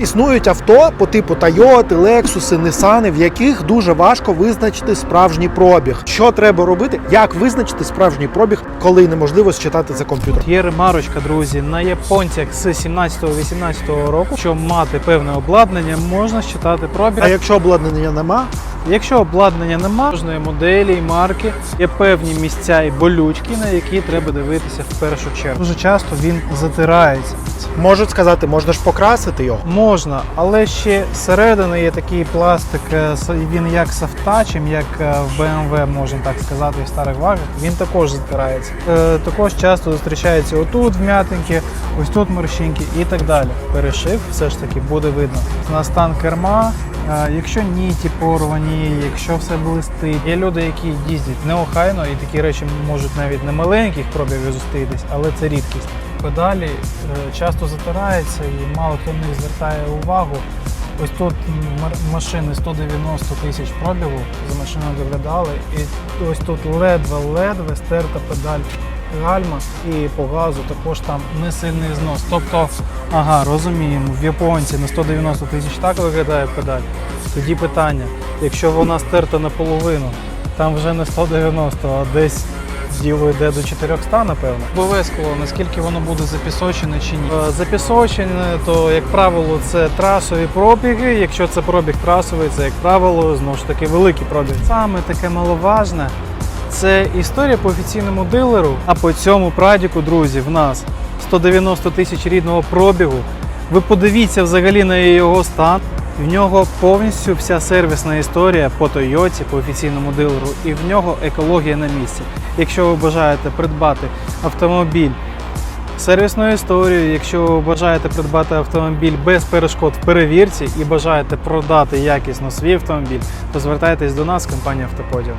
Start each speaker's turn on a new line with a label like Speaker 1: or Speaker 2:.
Speaker 1: Існують авто по типу Toyota, Lexus, Nissan, в яких дуже важко визначити справжній пробіг. Що треба робити? Як визначити справжній пробіг, коли неможливо считати за комп'ютер?
Speaker 2: Є ремарочка, друзі, на японцях з 17-18 року, щоб мати певне обладнання, можна считати пробіг.
Speaker 1: А якщо обладнання нема,
Speaker 2: Якщо обладнання нема, кожної моделі і марки є певні місця і болючки, на які треба дивитися в першу чергу. Дуже часто він затирається.
Speaker 1: Можуть сказати, можна ж покрасити його.
Speaker 2: Можна, але ще зсередини є такий пластик, е, він як автачем, як е, в BMW, можна так сказати, в старих вагах, він також затирається. Е, Також часто зустрічається отут вм'ятинки, ось тут морщинки і так далі. Перешив все ж таки буде видно. На стан керма, якщо ніті порвані, якщо все блистить. Є люди, які їздять неохайно, і такі речі можуть навіть на маленьких пробігах зустрітись, але це рідкість. Педалі е, часто затираються і мало хто них звертає увагу. Ось тут машини 190 тисяч пробігу, за машиною доглядали, і ось тут ледве-ледве стерта педаль гальма, і по газу також там не сильний знос. Тобто, ага, розуміємо, в японці на 190 тисяч так виглядає педаль. Тоді питання, якщо вона стерта наполовину, там вже не 190, а десь діло йде до 400, напевно. Обов'язково, наскільки воно буде запісочене чи ні. Е, Запісочене, то, як правило, це трасові пробіги. Якщо це пробіг трасовий, це, як правило, знову ж таки великий пробіг. Саме таке маловажне це історія по офіційному дилеру. А по цьому прадіку, друзі, в нас 190 тисяч рідного пробігу. Ви подивіться взагалі на його стан. В нього повністю вся сервісна історія по Тойоті, по офіційному дилеру, і в нього екологія на місці. Якщо ви бажаєте придбати автомобіль сервісною історією, якщо ви бажаєте придбати автомобіль без перешкод в перевірці і бажаєте продати якісно свій автомобіль, то звертайтесь до нас, компанія Автоподіум.